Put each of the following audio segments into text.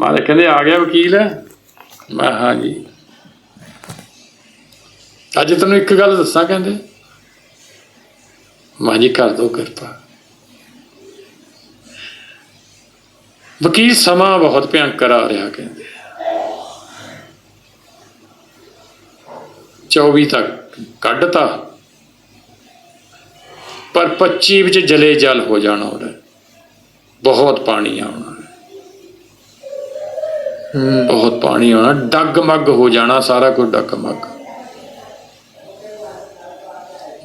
ਮਾਰੇ ਕਹਿੰਦੇ ਆ ਗਿਆ ਵਕੀਲ। ਮੈਂ ਹਾਂ ਜੀ। ਅੱਜ ਤੈਨੂੰ ਇੱਕ ਗੱਲ ਦੱਸਾਂ ਕਹਿੰਦੇ। ਮਾਂ ਜੀ, ਕਰ ਦੋ ਕਿਰਪਾ। ਵਕੀਲ ਸਮਾਂ ਬਹੁਤ ਭਿਆਨਕ ਆ ਰਿਹਾ ਕਹਿੰਦੇ। 24 ਤੱਕ ਕੱਢਤਾ। ਪਰ 25 ਵਿੱਚ ਜਲੇ ਜਲ ਹੋ ਜਾਣਾ ਉਹਦਾ। ਬਹੁਤ ਪਾਣੀ ਆਉਣਾ ਬਹੁਤ ਪਾਣੀ ਆਉਣਾ, ਡੱਗ-ਮੱਗ ਹੋ ਜਾਣਾ, ਸਾਰਾ ਕੁਝ ਡੱਗ-ਮੱਗ।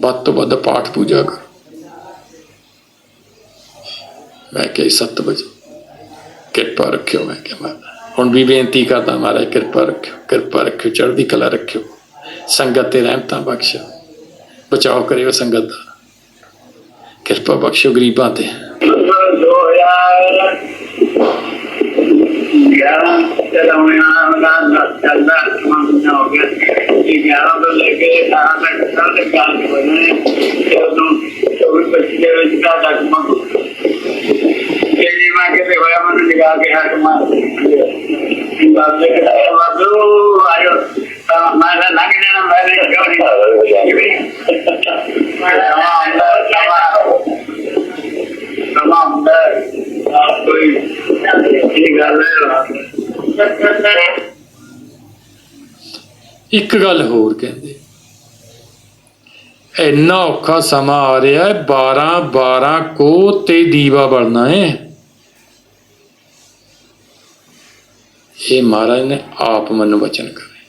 ਵੱਧ ਤੋਂ ਵੱਧ ਪਾਠ ਪੂਜਾ ਕਰ। ਮੈਂ ਕਿਹਾ 7 ਵਜੇ। ਕਿਰਪਾ ਰੱਖਿਓ, ਮੈਂ ਕਿਹਾ ਮੈਂ ਹੁਣ ਵੀ ਬੇਨਤੀ ਕਰਦਾ ਮਹਾਰਾਜ, ਕਿਰਪਾ ਰੱਖਿਓ ਕਿਰਪਾ ਰੱਖਿਓ, ਚੜ੍ਹਦੀ ਕਲਾ ਰੱਖਿਓ। ਸੰਗਤ ਤੇ ਰਹਿਮਤਾਂ ਬਖਸ਼ੋ ਬਚਾਓ ਕਰਿਓ ਸੰਗਤ ਦਾ। ਕਿਰਪਾ ਬਖਸ਼ਿਓ ਗਰੀਬਾਂ ਤੇ। ਗਿਆਰਾਂ ਚਲਾਉਣਾ ਦਾ ਚੱਲਦਾ ਸਮਾਂ ਹੋ ਗਿਆ। ਇਹ ਗਿਆਰਾਂ ਤੋਂ ਲੈ ਕੇ ਅਠਾਰਾਂ ਤੱਕ ਸਾਰੇ ਕਾਲ ਬਣੇ। ਤੇ ਉਦੋਂ ਚੌਵੀ ਪੱਚੀ ਦੇ ਵਿੱਚ ਦਾ ਤੱਕ ਮਾ ਜਿਹੜੀ ਮੈਂ ਕਿਤੇ ਹੋਇਆ ਮੈਨੂੰ ਨਿਗਾਹ ਕੇ ਮਾਰ ਬਾਅਦ ਦੇ ਕਿਹਾ ਵਾਦੂ ਆਇਓ। ਤਾਂ ਮੈਂ ਲੰਘ ਜਾਣਾ ਮੈਂ ਕਿਉਂ ਨਹੀਂ ਮੈਂ ਹੁੰਦਾ ਆਪ ਕੋਈ। ਇਹ ਗੱਲ ਹੈ? ਇੱਕ ਗੱਲ ਹੋਰ ਕਹਿੰਦੇ ਇੰਨਾ ਔਖਾ ਸਮਾਂ ਆ ਰਿਹਾ ਹੈ 12 12 ਕੋ ਤੇ ਦੀਵਾ ਬਲਣਾ ਹੈ। ਇਹ ਮਹਾਰਾਜ ਨੇ ਆਪ ਮੈਨੂੰ ਬਚਨ ਕਰੇ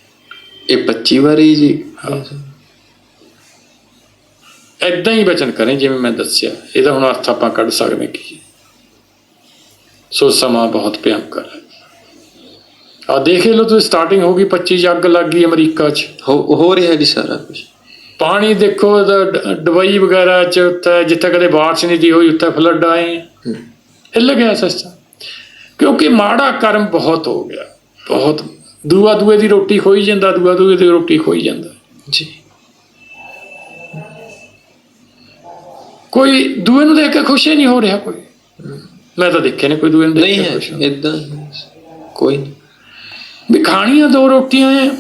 ਇਹ 25 ਵਾਰੀ ਜੀ। ਐਦਾਂ ਹੀ ਬਚਨ ਕਰੇ ਜਿਵੇਂ ਮੈਂ ਦੱਸਿਆ। ਇਹਦਾ ਹੁਣ ਅਰਥ ਆਪਾਂ ਕੱਢ ਸਕਦੇ ਕੀ। ਸੋ ਸਮਾਂ ਬਹੁਤ ਭਿਆਨਕ ਹੈ। ਆ ਦੇਖ ਲਓ ਤੁਸੀਂ ਸਟਾਰਟਿੰਗ ਹੋ ਗਈ 25 ਚ ਅੱਗ ਲੱਗ ਗਈ ਅਮਰੀਕਾ 'ਚ। ਹੋ ਹੋ ਰਿਹਾ ਜੀ ਸਾਰਾ ਕੁਝ ਪਾਣੀ ਦੇਖੋ ਇਹਦਾ ਡ- ਦੁਬਈ ਵਗੈਰਾ ਚ ਉੱਥੇ ਜਿੱਥੇ ਕਦੇ ਬਾਰਿਸ਼ ਨਹੀਂ ਦੀ ਹੋਈ ਉੱਥੇ ਫਲੱਡ ਆਏ। ਹਿੱਲ ਗਿਆ ਸਿਸਟਮ ਕਿਉਂਕਿ ਮਾੜਾ ਕਰਮ ਬਹੁਤ ਹੋ ਗਿਆ। ਬਹੁਤ। ਦੂਆ ਦੂਏ ਦੀ ਰੋਟੀ ਖੋਈ ਜਾਂਦਾ ਦੂਆ ਦੂਏ ਦੀ ਰੋਟੀ ਖੋਈ ਜਾਂਦਾ। ਜੀ। ਕੋਈ ਦੂਏ ਨੂੰ ਦੇਖ ਕੇ ਖੁਸ਼ ਨਹੀਂ ਹੋ ਰਿਹਾ ਕੋਈ। ਮੈਂ ਤਾਂ ਦੇਖਿਆ ਨਹੀਂ ਕੋਈ ਦੂਏ ਨੂੰ ਦੇਖ ਨਹੀਂ ਕੇ ਹੈ ਖੁਸ਼ ਹੋ। ਇਦਾਂ ਕੋਈ ਨਹੀਂ ਵੀ ਖਾਣੀਆਂ ਦੋ ਰੋਟੀਆਂ ਹੈ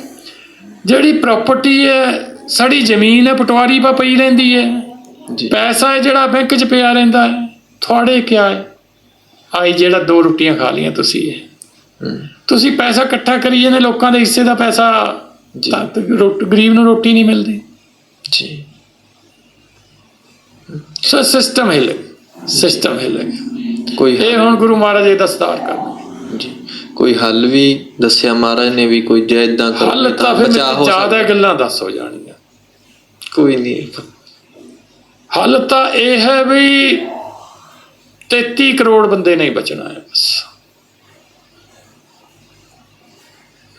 ਜਿਹੜੀ ਪ੍ਰਾਪਰਟੀ ਹੈ ਸੜੀ ਜ਼ਮੀਨ ਹੈ ਪਟਵਾਰੀ ਪਾ ਪਈ ਰਹਿੰਦੀ ਹੈ ਜੀ। ਪੈਸਾ ਹੈ ਜਿਹੜਾ ਬੈਂਕ 'ਚ ਪਿਆ ਰਹਿੰਦਾ ਹੈ ਤੁਹਾਡੇ ਕਿਆ ਹੈ ਆਈ ਜਿਹੜਾ ਦੋ ਰੋਟੀਆਂ ਖਾ ਲੀਆਂ ਤੁਸੀਂ ਹੂੰ। ਤੁਸੀਂ ਪੈਸਾ ਇਕੱਠਾ ਕਰੀ ਜਾਂਦੇ ਲੋਕਾਂ ਦੇ ਹਿੱਸੇ ਦਾ ਪੈਸਾ ਗਰੀਬ ਨੂੰ ਰੋਟੀ ਨਹੀਂ ਮਿਲਦੀ। ਜੀ। ਸੋ ਸਿਸਟਮ ਹਿੱਲ ਸਿਸਟਮ ਹਿੱਲ ਕੋਈ ਇਹ ਹੁਣ ਗੁਰੂ ਮਹਾਰਾਜ ਇਹ ਦਾ ਸੁਧਾਰ ਕਰਨਾ ਜੀ ਕੋਈ ਹੱਲ ਵੀ ਦੱਸਿਆ ਮਹਾਰਾਜ ਨੇ ਵੀ ਕੋਈ ਜੇ ਇਦਾਂ ਕਰੋ ਹੱਲ ਤਾਂ ਫਿਰ ਜ਼ਿਆਦਾ। ਗੱਲਾਂ ਦੱਸ ਹੋ ਜਾਣਗੀਆਂ ਕੋਈ ਨਹੀਂ ਹੱਲ ਤਾਂ ਇਹ ਹੈ ਵੀ 33 ਕਰੋੜ ਬੰਦੇ ਨਹੀਂ ਬਚਣਾ ਹੈ ਬਸ।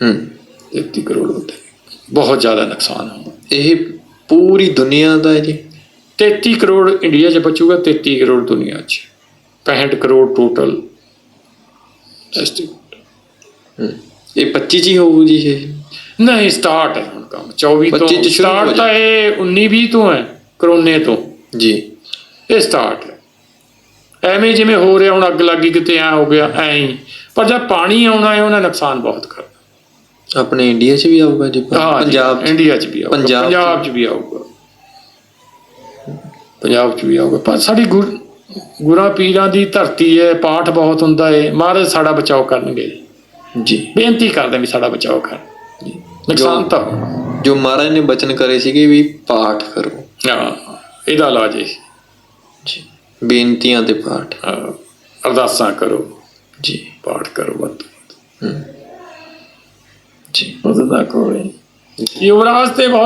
ਹੂੰ। 33 ਕਰੋੜ ਬੰਦੇ। ਬਹੁਤ ਜ਼ਿਆਦਾ ਨੁਕਸਾਨ ਹੋਣਾ। ਇਹ ਪੂਰੀ ਦੁਨੀਆ ਦਾ ਹੈ ਜੀ। 33 ਕਰੋੜ ਇੰਡੀਆ 'ਚ ਬਚੂਗਾ 33 ਕਰੋੜ ਦੁਨੀਆ 'ਚ। 65 ਕਰੋੜ ਟੋਟਲ ਐਸਟੀਮੇਟ ਹੂੰ। ਇਹ 25 ਚ ਹੀ ਹੋਊ ਜੀ ਇਹ? ਨਹੀਂ ਸਟਾਰਟ ਹੈ ਹੁਣ ਕੰਮ। 24 ਤੋਂ 25 ਚ ਸ਼ੁਰੂ ਹੋ ਸਟਾਰਟ ਤਾਂ ਇਹ 19 20 ਤੋਂ ਹੈ ਕਰੋਨੇ ਤੋਂ। ਜੀ। ਇਹ ਸਟਾਰਟ ਹੈ। ਐਵੇਂ ਜਿਵੇਂ ਹੋ ਰਿਹਾ ਹੁਣ ਅੱਗ ਲੱਗੀ ਕਿਤੇ ਐ ਹੋ ਗਿਆ ਐਂ ਹੀ। ਪਰ ਜਦ ਪਾਣੀ ਆਉਣਾ ਹੈ ਉਹਨਾਂ ਨੁਕਸਾਨ ਬਹੁਤ ਕਰਦਾ। ਆਪਣੇ ਇੰਡੀਆ ਚ ਵੀ ਆਊਗਾ ਜੀ ਹਾਂ ਜੀ, ਪੰਜਾਬ ਚ? ਇੰਡੀਆ 'ਚ ਵੀ ਆਊਗਾ। ਪੰਜਾਬ 'ਚ। ਪੰਜਾਬ 'ਚ ਵੀ ਆਊਗਾ। ਪੰਜਾਬ 'ਚ ਵੀ ਆਊਗਾ। ਪਰ ਸਾਡੀ ਗੁਰ- ਗੁਰਾਂ ਪੀਰਾਂ ਦੀ ਧਰਤੀ ਹੈ ਪਾਠ ਬਹੁਤ ਹੁੰਦਾ ਹੈ। ਮਹਾਰਾਜ ਸਾਡਾ ਬਚਾਓ ਕਰਨਗੇ। ਜੀ। ਬੇਨਤੀ ਕਰਦੇ ਵੀ ਸਾਡਾ ਬਚਾਓ ਕਰ ਨੁਕਸਾਨ ਤਾਂ ਜੋ ਮਹਾਰਾਜ ਨੇ ਬਚਨ ਕਰੇ ਸੀਗੇ ਵੀ ਪਾਠ ਕਰੋ। ਹਾਂ ਇਹਦਾ ਇਲਾਜ ਹੈ। ਜੀ। ਬੇਨਤੀਆਂ ਤੇ ਪਾਠ। ਅਰਦਾਸਾਂ ਕਰੋ। ਜੀ। ਪਾਠ ਕਰੋ ਵੱਧ ਜੀ। ਉਹਦਾ ਕੋਈ ਯੁਵਰਾਜ ਤੇ ਬਹੁਤ